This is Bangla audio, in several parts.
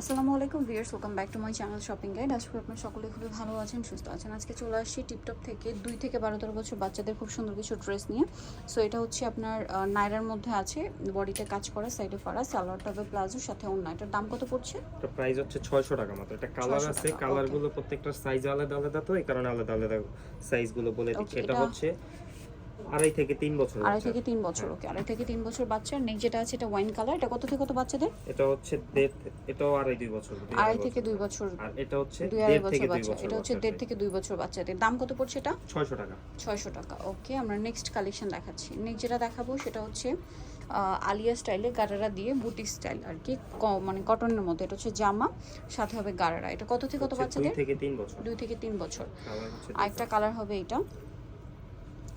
আসসালামু আলাইকুম viewers welcome back to my channel shopping guide আজকে আপনার সকলে খুবই ভালো আছেন সুস্থ আছেন। আজকে চলে আসছি টিপটপ থেকে দুই থেকে বারো তেরো বছর বাচ্চাদের খুব সুন্দর কিছু ড্রেস নিয়ে। সো এটা হচ্ছে আপনার নাইরার মধ্যে আছে বডিতে কাজ করা সাইডে ফাড়া সালোয়ার টবে প্লাজোর সাথে অন্য এটার দাম কত পড়ছে? এটা প্রাইস হচ্ছে ছয়শো টাকা মাত্র। এটা কালার আছে কালারগুলো কালার প্রত্যেকটা সাইজ আলাদা আলাদা তো এই কারণে আলাদা আলাদা সাইজগুলো বলে দিচ্ছি। এটা- হচ্ছে আড়াই থেকে তিন বছর আড়াই থেকে তিন বছর ওকে আড়াই থেকে তিন বছর বাচ্চার নেক্সট যেটা আছে এটা ওয়াইন কালার এটা কত থেকে কত বাচ্চাদের? এটা হচ্ছে দেড় এটাও আড়াই দুই বছর আড়াই থেকে দুই বছর আর এটা হচ্ছে দুই আড়াই বছর বাচ্চা এটা হচ্ছে দেড় থেকে দুই বছর বাচ্চাদের। দাম কত পড়ছে এটা? ছয়শো টাকা। ছয়শো টাকা ওকে আমরা নেক্সট কালেকশন দেখাচ্ছি। নেক্সট যেটা দেখাবো সেটা হচ্ছে আলিয়া স্টাইলে গারারা দিয়ে বুটি স্টাইল আর কি মানে কটনের মধ্যে। এটা হচ্ছে জামা সাথে হবে গারারা। এটা কত থেকে কত হচ্ছে দুই বাচ্চাদের? থেকে তিন বছর। দুই থেকে তিন বছর। আর একটা কালার হবে এটা।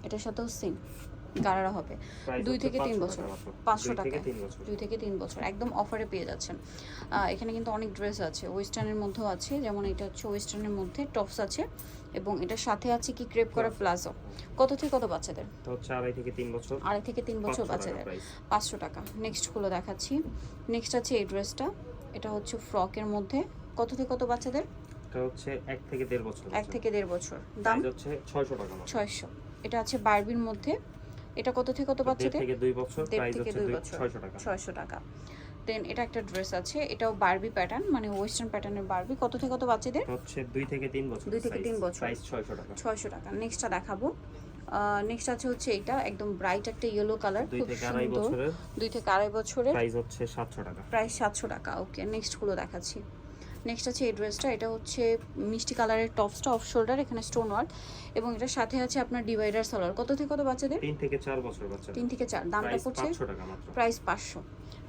এটার সাথেও সেম গারারা হবে। দুই থেকে তিন বছর। পাঁচশো দুই টাকা দুই থেকে তিন বছর। একদম অফারে পেয়ে যাচ্ছেন। এখানে কিন্তু অনেক ড্রেস আছে। ওয়েস্টার্নের মধ্যেও আছে। যেমন এটা হচ্ছে ওয়েস্টার্নের মধ্যে টপস আছে এবং এটার সাথে আছে কি ক্রেপ করা প্লাজো? কত থেকে কত বাচ্চাদের? হচ্ছে আড়াই থেকে তিন বছর। আড়াই থেকে তিন বছর বাচ্চাদের। পাঁচশো টাকা। নেক্সটগুলো দেখাচ্ছি। নেক্সট আছে এই ড্রেসটা এটা হচ্ছে ফ্রকের মধ্যে। কত থেকে কত বাচ্চাদের? এটা হচ্ছে এক থেকে দেড় বছর এক থেকে দেড় বছর। দাম? হচ্ছে ছয়শো টাকা ছয়শো। এটা আছে বারবির মধ্যে। এটা কত থেকে কত বাচ্চাদের থেকে দুই বছর প্রাইস থেকে হচ্ছে দুই বছর। ছয়শো টাকা। ছয়শো টাকা। দেন এটা একটা ড্রেস আছে এটাও বারবি প্যাটার্ন মানে ওয়েস্টার্ন প্যাটার্নের বারবি। কত থেকে কত বাচ্চাদের হচ্ছে দুই থেকে তিন বছর দুই থেকে তিন বছর। প্রাইস ছয়শো টাকা। ছয়শো টাকা। নেক্সটটা দেখাবো। নেক্সট আছে হচ্ছে এটা একদম ব্রাইট একটা ইয়েলো কালার খুব সুন্দর। দুই থেকে আড়াই বছরের। প্রাইস হচ্ছে সাতশো টাকা। প্রাইস সাতশো টাকা। ওকে নেক্সটগুলো দেখাচ্ছি। নেক্সট আছে এই ড্রেসটা এটা হচ্ছে মিষ্টি কালারের টপসটা অফ শোল্ডার এখানে স্টোন ওয়ার্ক এবং এটার সাথে আছে আপনার ডিভাইডার সালোয়ার কত থেকে কত বাচ্চাদের? তিন থেকে চার বছর বাচ্চা তিন থেকে চার দামটা পড়ছে প্রাইস পাঁচশো।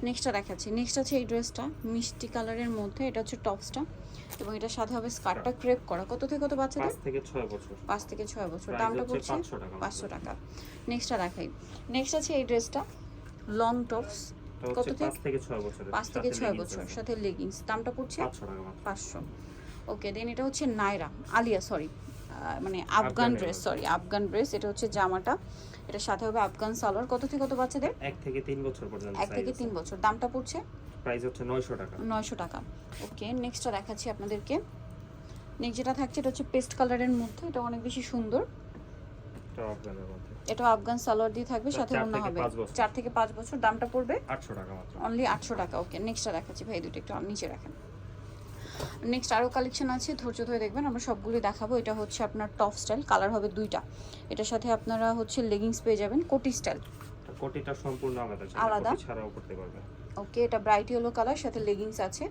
নেক্সটটা দেখাচ্ছি। নেক্সট আছে এই ড্রেসটা মিষ্টি কালারের মধ্যে এটা হচ্ছে টপসটা এবং এটার সাথে হবে স্কার্টটা ক্রেপ করা। কত থেকে কত বাচ্চাদের? পাঁচ থেকে ছয় বছর। পাঁচ থেকে ছয় বছর। দামটা পড়ছে পাঁচশো টাকা নেক্সটটা দেখাই। নেক্সট আছে এই ড্রেসটা লং টপস কত থেকে? পাঁচ থেকে ছয় বছরের থেকে সাথে বছর সাথে লেগিংস দামটা পড়ছে? পাঁচশো টাকা মাত্র। পাঁচশো। ওকে দেন এটা হচ্ছে নায়রা আলিয়া সরি মানে Afghan dress sorry Afghan dress এটা হচ্ছে জামাটা। এটার সাথে হবে আফগান সালোয়ার। কত থেকে কত বাচ্চাদের? এক থেকে তিন বছর পর্যন্ত এক থেকে তিন বছর। দামটা পড়ছে? প্রাইস হচ্ছে নয়শো টাকা। নয়শো টাকা। ওকে নেক্সটটা দেখাচ্ছি আপনাদেরকে। নেক্সট যেটা থাকছে এটা হচ্ছে পেস্ট কালারের মধ্যে। এটা অনেক বেশি সুন্দর। এটা আফগান সালোয়ার দিয়ে থাকবে সাথে থেকে হবে। পাঁচ বছর। চার থেকে পাঁচ বছর দামটা পড়বে? আটশো টাকা মাত্র। অনলি আটশো টাকা ওকে নেক্সটটা দেখাচ্ছি ভাই দুটো একটু নিচে রাখেন। নেক্সট আরও কালেকশন আছে ধৈর্য ধরে দেখবেন আমরা সবগুলি দেখাবো। এটা হচ্ছে আপনার টপ স্টাইল কালার হবে দুইটা। এটার সাথে আপনারা হচ্ছে লেগিংস পেয়ে যাবেন কোটি স্টাইল কোটিটা সম্পূর্ণ আলাদা আলাদা? ছাড়াও করতে পারবে ওকে এটা ব্রাইট ইয়েলো কালার সাথে লেগিংস আছে।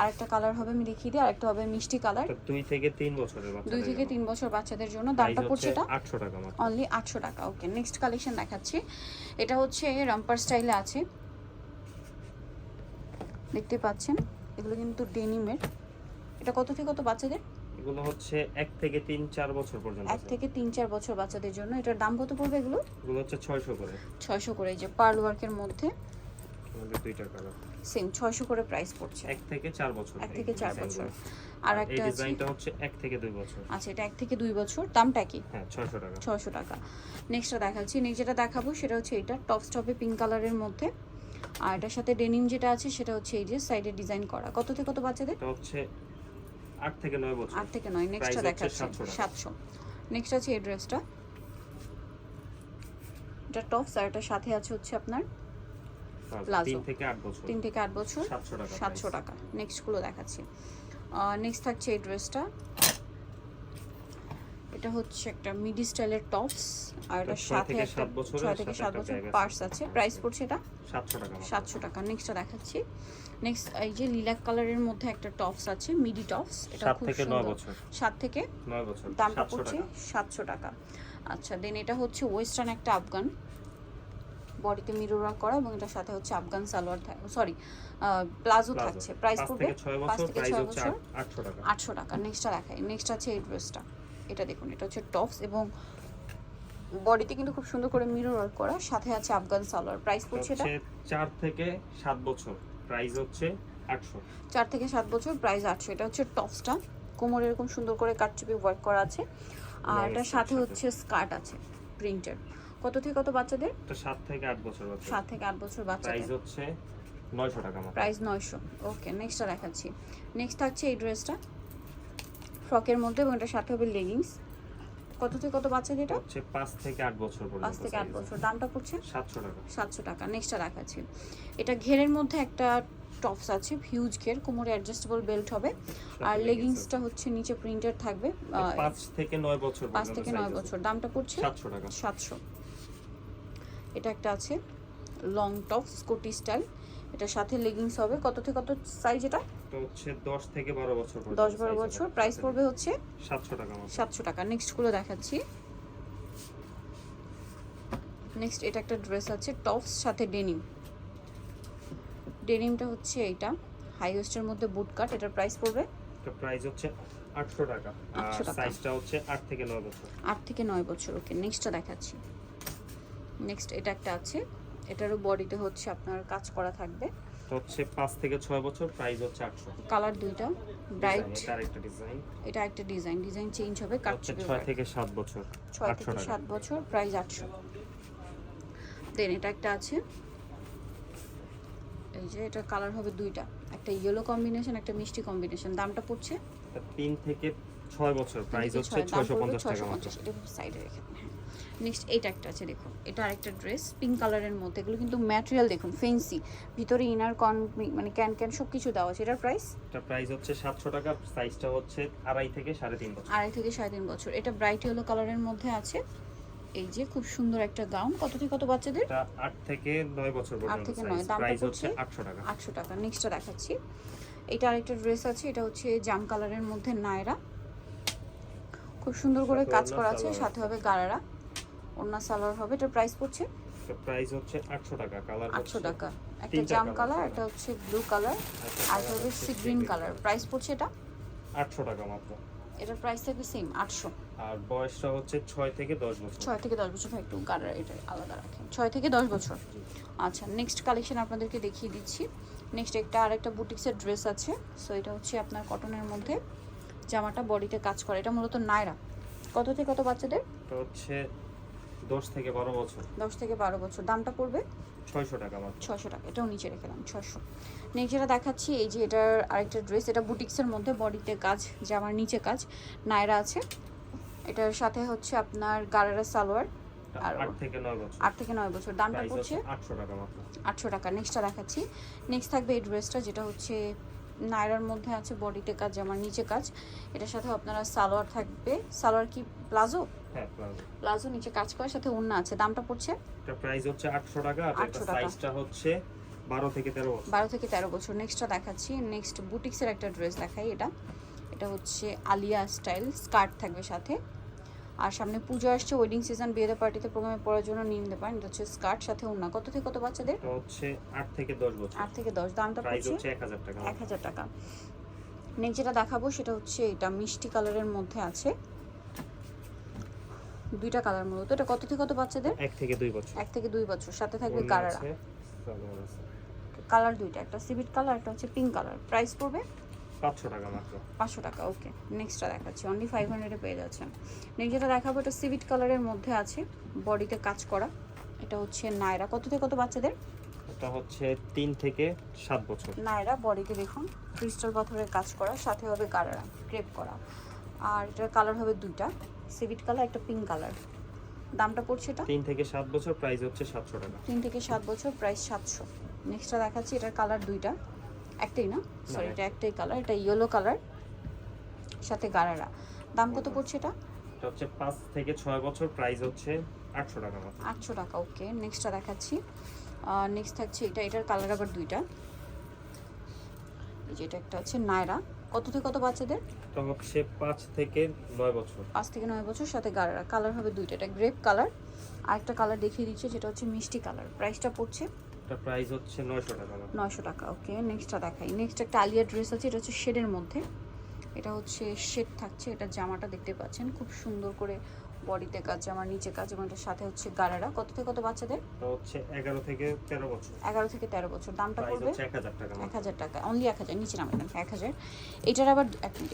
আরেকটা কালার হবে আমি দেখিয়ে দিই আরেকটা হবে মিষ্টি কালার দুই থেকে তিন বছরের বাচ্চা দুই থেকে তিন বছর বাচ্চাদের জন্য দামটা পড়ছে এটা? আটশো টাকা মাত্র। অনলি আটশো টাকা ওকে নেক্সট কালেকশন দেখাচ্ছি। এটা হচ্ছে রাম্পার স্টাইলে আছে। দেখতে পাচ্ছেন এগুলো কিন্তু ডেনিমের। এটা কত থেকে কত বাচ্চাদের? এগুলো হচ্ছে এক থেকে তিন চার বছর পর্যন্ত এক থেকে তিন চার বছর বাচ্চাদের জন্য। এটার দাম কত পড়বে এগুলো? এগুলো হচ্ছে ছয়শো করে। ছয়শো করে এই যে পার্ল ওয়ার্কের মধ্যে। আমাদের দুইটা কালার সেম ছয়শো করে প্রাইস পড়ছে। এক থেকে চার বছর এক থেকে চার বছর। আর একটা আছে ডিজাইনটা হচ্ছে এক থেকে দুই বছর। আচ্ছা এটা এক থেকে দুই বছর। দামটা কি? হ্যাঁ ছয়শো টাকা। ছয়শো টাকা। নেক্সটটা দেখাচ্ছি। নেক্সট যেটা দেখাবো সেটা হচ্ছে এটা টপ স্টপে পিঙ্ক কালারের মধ্যে। আর এটার সাথে ডেনিম যেটা আছে সেটা হচ্ছে এই যে সাইডে ডিজাইন করা। কত থেকে কত বাচ্চাদের? এটা হচ্ছে আট থেকে নয় বছর। আট থেকে নয়। নেক্সটটা দেখাচ্ছি। 700 সাতশো। নেক্সট আছে এই ড্রেসটা এটা টপস আর এটার সাথে আছে হচ্ছে আপনার প্লাজো। তিন থেকে আট বছর। সাতশো টাকা নেক্সটগুলো দেখাচ্ছি। নেক্সট থাকছে এই ড্রেসটা এটা হচ্ছে একটা মিডি স্টাইলের টপস আর ছয় সাথে একটা ছয় থেকে সাত বছর পার্স আছে। প্রাইস পড়ছে এটা সাতশো টাকা। সাতশো টাকা। নেক্সটটা দেখাচ্ছি। নেক্সট এই যে লিলাক কালারের মধ্যে একটা টপস আছে মিডি টপস এটা খুব সুন্দর। সাত থেকে নয় বছর। দামটা পড়ছে সাতশো টাকা। আচ্ছা দেন এটা হচ্ছে ওয়েস্টার্ন একটা আফগান। বডিতে মিরর ওয়ার্ক করা এবং এটার সাথে হচ্ছে আফগান সালোয়ার সরি প্লাজো। থাকছে। প্রাইস পড়বে পাঁচ বছর থেকে ছয় বছর। আট- আটশো টাকা। নেক্সটটা দেখাই। নেক্সট আছে এই ড্রেসটা এটা দেখুন এটা হচ্ছে টপস এবং বডিতে কিন্তু খুব সুন্দর করে মিরর ওয়ার্ক করা। সাথে আছে আফগান সালোয়ার। প্রাইস পড়ছে এটা? হচ্ছে চার থেকে সাত বছর। প্রাইস হচ্ছে আটশো। চার থেকে সাত বছর প্রাইস আটশো। এটা হচ্ছে টপসটা কোমর এরকম সুন্দর করে কাটচুপি ওয়ার্ক করা আছে। আর এটার সাথে। হচ্ছে স্কার্ট আছে প্রিন্টের কত থেকে কত বাচ্চাদের? এটা সাত থেকে আট বছর বাচ্চা সাত থেকে আট বছর বাচ্চা প্রাইস হচ্ছে নয়শো টাকা মাত্র। প্রাইস নয়শো। ওকে নেক্সটটা দেখাচ্ছি। নেক্সট থাকছে এই ড্রেসটা। ফ্রকের মধ্যে এবং এটা সাথে হবে লেগিংস কত থেকে কত বাচ্চাদের এটা? হচ্ছে পাঁচ থেকে আট বছর পাঁচ পর্যন্ত থেকে আট বছর। দামটা পড়ছে? সাতশো টাকা। সাতশো টাকা। নেক্সটটা দেখাচ্ছি। এটা ঘেরের মধ্যে একটা টপস আছে হিউজ ঘের। কোমরে অ্যাডজাস্টেবল বেল্ট হবে। আর লেগিংসটা হচ্ছে নিচে প্রিন্টেড থাকবে। আহ, পাঁচ থেকে নয় বছর পাঁচ থেকে নয় বছর। দামটা পড়ছে? সাতশো টাকা। সাতশো। এটা একটা আছে লং টপ স্কুটি স্টাইল এটার সাথে লেগিংস হবে। কত থেকে কত সাইজ এটা? তো হচ্ছে দশ থেকে বারো বছর পর্যন্ত দশ বারো size বছর। হবে। প্রাইস পড়বে হচ্ছে সাতশো টাকা মাত্র সাতশো টাকা। নেক্সটগুলো দেখাচ্ছি। নেক্সট এটা একটা ড্রেস আছে টপস সাথে ডেনিম ডেনিমটা হচ্ছে এইটা। হাই ওয়েস্টের মধ্যে বুট কাট এটার প্রাইস পড়বে? এটা প্রাইস হচ্ছে আটশো টাকা। আর 800 টাকা। সাইজটা হচ্ছে আট থেকে নয় বছর। আট থেকে নয় বছর। ওকে নেক্সটটা দেখাচ্ছি। নেক্সট এটা একটা আছে। এটারও বডিতে হচ্ছে আপনার কাজ করা থাকবে। হচ্ছে পাঁচ থেকে ছয় বছর প্রাইস হচ্ছে আটশো। কালার দুইটা ব্রাইট এটা আরেকটা ডিজাইন এটা একটা ডিজাইন ডিজাইন চেঞ্জ হবে কাটছবি ছয় থেকে সাত বছর ছয় আটশো থেকে টাকা। সাত বছর প্রাইস আটশো। দেন এটা একটা আছে। এই যে এটা কালার হবে দুইটা। একটা ইয়েলো কম্বিনেশন একটা মিষ্টি কম্বিনেশন দামটা পড়ছে? এটা তিন থেকে ছয় বছর প্রাইস হচ্ছে ছয়শো পঞ্চাশ টাকা মাত্র। এটা সাইডে রেখে হ্যাঁ। নেক্সট এইটা একটা আছে দেখুন। এটা আরেকটা ড্রেস পিঙ্ক কালারের মধ্যে। এগুলো কিন্তু ম্যাটেরিয়াল দেখুন ফেন্সি ভিতরে ইনার কন মানে ক্যান ক্যান সব কিছু দেওয়া আছে। এটার প্রাইস এটা প্রাইস হচ্ছে সাতশো টাকা সাইজটা হচ্ছে আড়াই থেকে সাড়ে তিন বছর। আড়াই থেকে সাড়ে তিন বছর। এটা ব্রাইট ইয়েলো কালারের মধ্যে আছে। এই যে খুব সুন্দর একটা গাউন কত থেকে কত বাচ্চাদের? এটা আট থেকে নয় বছর পর্যন্ত 8 থেকে নয়, দাম প্রাইস হচ্ছে আটশো টাকা। আটশো টাকা। নেক্সটটা দেখাচ্ছি। এটা আরেকটা ড্রেস আছে। এটা হচ্ছে জাম কালারের মধ্যে নায়রা। খুব সুন্দর করে কাজ করা আছে। সাথে হবে গারারা। ওড়না সালোয়ার হবে এটার প্রাইস পড়ছে? এটা প্রাইস হচ্ছে আটশো টাকা কালার আটশো টাকা। একটা জাম কালার এটা হচ্ছে ব্লু কালার আর এটা হচ্ছে সি গ্রিন কালার প্রাইস পড়ছে এটা? আটশো টাকা মাত্র। এটার প্রাইস থাকবে সেম আটশো। আর বয়সটা হচ্ছে ছয় থেকে দশ বছর। ছয় থেকে দশ বছর ভাই একটু কালার এটা আলাদা রাখেন। ছয় থেকে দশ বছর। আচ্ছা নেক্সট কালেকশন আপনাদেরকে দেখিয়ে দিচ্ছি। নেক্সট একটা আরেকটা বুটিক্সের ড্রেস আছে। সো এটা হচ্ছে আপনার কটনের মধ্যে। জামাটা বডিতে কাজ করে। এটা মূলত নায়রা। কত থেকে কত বাচ্চাদের? এটা হচ্ছে দশ থেকে বারো বছর। দশ থেকে বারো বছর। দামটা পড়বে? ছয়শো টাকা মাত্র। ছশো টাকা। এটাও নিচে রেখেলাম ছশো নেক্সট যেটা দেখাচ্ছি এই যে এটার আরেকটা ড্রেস এটা বুটিক্সের মধ্যে বডিতে কাজ জামার নিচে কাজ নায়রা আছে। এটার সাথে হচ্ছে আপনার গারারা সালোয়ার আর- আট থেকে নয় বছর। আট থেকে নয় বছর। দামটা পড়ছে? হচ্ছে আটশো টাকা মাত্র। আটশো টাকা। নেক্সটটা দেখাচ্ছি। নেক্সট থাকবে এই ড্রেসটা যেটা হচ্ছে নায়রার মধ্যে আছে বডিতে কাজ জামার নিচে কাজ। এটার সাথে আপনারা সালোয়ার থাকবে। সালোয়ার কি প্লাজো? হ্যাঁ প্লাজো। প্লাজো নিচে কাজ করার সাথে ওড়না আছে। দামটা পড়ছে? এটা প্রাইস হচ্ছে আটশো টাকা আর এটা সাইজটা হচ্ছে বারো থেকে তেরো বছর। বারো থেকে তেরো বছর। নেক্সটটা দেখাচ্ছি। নেক্সট বুটিক্সের একটা ড্রেস দেখাই এটা। এটা হচ্ছে আলিয়া স্টাইল স্কার্ট থাকবে সাথে। আর সামনে পুজো আসছে ওয়েডিং সিজন বিয়েতে পার্টিতে প্রোগ্রামে পড়ার জন্য নিয়ে নিতে পারেন। এটা হচ্ছে স্কার্ট সাথে ওড়না। কত থেকে কত বাচ্চাদের? এটা হচ্ছে আট থেকে দশ বছর। আট থেকে দশ। দামটা প্রাইস পড়ছে হচ্ছে এক হাজার টাকা। এক হাজার টাকা। নেক্সট যেটা দেখাবো সেটা হচ্ছে এটা মিষ্টি কালারের মধ্যে আছে। দুইটা কালার মূলত। এটা কত থেকে কত বাচ্চাদের? এক থেকে দুই বছর। এক থেকে দুই বছর। সাথে থাকবে আছে। কালার দুইটা একটা সিভিট কালার একটা হচ্ছে পিঙ্ক কালার প্রাইস পড়বে? পাঁচশো টাকা মাত্র। পাঁচশো টাকা ওকে নেক্সটটা দেখাচ্ছি। অনলি ফাইভ হান্ড্রেডে পেয়ে যাচ্ছেন। নেক্সট যেটা দেখাবো এটা সিভিট কালারের মধ্যে আছে বডিতে কাজ করা। এটা হচ্ছে নায়রা। কত থেকে কত বাচ্চাদের? এটা হচ্ছে তিন থেকে সাত বছর। নায়রা বডিতে দেখুন ক্রিস্টাল পাথরের কাজ করা। সাথে হবে গারারা ক্রেপ করা। আর এটার কালার হবে দুইটা। সিভিট কালার একটা পিঙ্ক কালার দামটা পড়ছে এটা? তিন থেকে সাত বছর প্রাইস হচ্ছে সাতশো টাকা। তিন থেকে সাত বছর প্রাইস সাতশো। নেক্সটটা দেখাচ্ছি এটার কালার দুইটা। একটাই না? সরি এটা একটাই কালার এটা ইয়েলো কালার সাথে গারারা। দাম কত পড়ছে এটা? এটা হচ্ছে পাঁচ থেকে ছয় বছর প্রাইস হচ্ছে আটশো টাকা আটশো টাকা ওকে নেক্সটটা দেখাচ্ছি। নেক্সট থাকছে এটা এটার কালার আবার দুইটা। এই যে এটা একটা হচ্ছে নায়রা। কত থেকে কত বাচ্চাদের? এটা হচ্ছে পাঁচ থেকে নয় বছর। 5 থেকে 9 বছর সাথে গাড়া কালার হবে দুইটা এটা গ্রেপ কালার আর একটা কালার দেখিয়ে দিচ্ছে যেটা হচ্ছে মিষ্টি কালার প্রাইসটা পড়ছে? এটা প্রাইস হচ্ছে নয়শো টাকা মাত্র। নয়শো টাকা ওকে নেক্সটটা দেখাই। নেক্সট একটা আলিয়া ড্রেস আছে এটা হচ্ছে শেডের মধ্যে। এটা হচ্ছে শেড থাকছে এটা জামাটা দেখতে পাচ্ছেন। খুব সুন্দর করে বডিতে কাজ আমার নিচে কাজ এবং এটার সাথে হচ্ছে গারারা কত থেকে কত বাচ্চাদের? হচ্ছে এগারো থেকে তেরো বছর। এগারো থেকে তেরো বছর। দামটা পড়বে? হচ্ছে এক হাজার টাকা এক মাত্র। হাজার টাকা। অনলি এক হাজার। নিচে নামে দেন এক হাজার। এটার আবার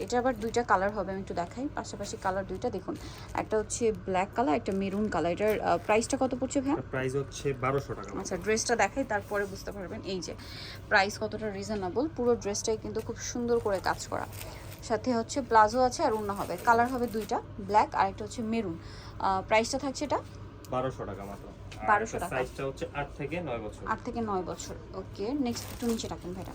এটার আবার দুইটা কালার হবে আমি একটু দেখাই। পাশাপাশি কালার দুইটা দেখুন। একটা হচ্ছে ব্ল্যাক কালার একটা মেরুন কালার এটার প্রাইসটা কত পড়ছে ভাই প্রাইস হচ্ছে বারোশো টাকা আচ্ছা ড্রেসটা দেখাই তারপরে বুঝতে পারবেন। এই যে প্রাইস কতটা রিজনেবল পুরো ড্রেসটাই কিন্তু খুব সুন্দর করে কাজ করা। সাথে হচ্ছে প্লাজো আছে আর অন্য হবে। কালার হবে দুইটা ব্ল্যাক আর একটা হচ্ছে মেরুন। প্রাইসটা থাকছে এটা? বারোশো টাকা মাত্র। 1200 টাকা। সাইজটা হচ্ছে আট থেকে নয় বছর। আট থেকে নয় বছর। ওকে নেক্সট একটু নিচে রাখুন ভাইটা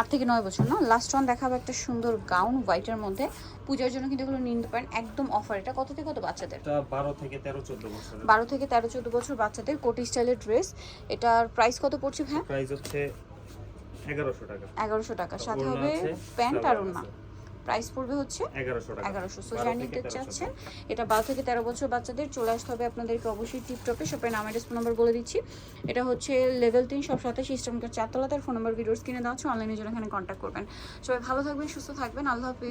আট থেকে নয় বছর না? লাস্ট ওয়ান দেখাবো একটা সুন্দর গাউন হোয়াইটের মধ্যে। পূজার জন্য কিন্তু এগুলো নিতে পারেন। একদম অফার এটা কত থেকে কত বাচ্চাদের? বারো থেকে তেরো চোদ্দ বছর বারো থেকে তেরো চোদ্দ বছর বাচ্চাদের কোটি স্টাইলের ড্রেস এটার প্রাইস কত পড়ছে ভাই প্রাইস হচ্ছে এগারোশো টাকা। এগারোশো টাকা। সাথে হবে প্যান্ট আর আছে। প্রাইস পড়বে হচ্ছে এগারোশো সো 12 যারা নিতে চাচ্ছেন। এটা বারো থেকে তেরো বছর বাচ্চাদের চলে আসতে হবে আপনাদেরকে অবশ্যই টিপটপে। শপের নাম অ্যাড্রেস ফোন নম্বর বলে দিচ্ছি। এটা হচ্ছে লেভেল তিন সব সাথে চারতলা তার ফোন নম্বর ভিডিওস কিনে দেওয়া হচ্ছে অনলাইনের জন্য এখানে কন্ট্যাক্ট করবেন। সবাই ভালো থাকবেন সুস্থ থাকবেন। আল্লাহ হাফিজ।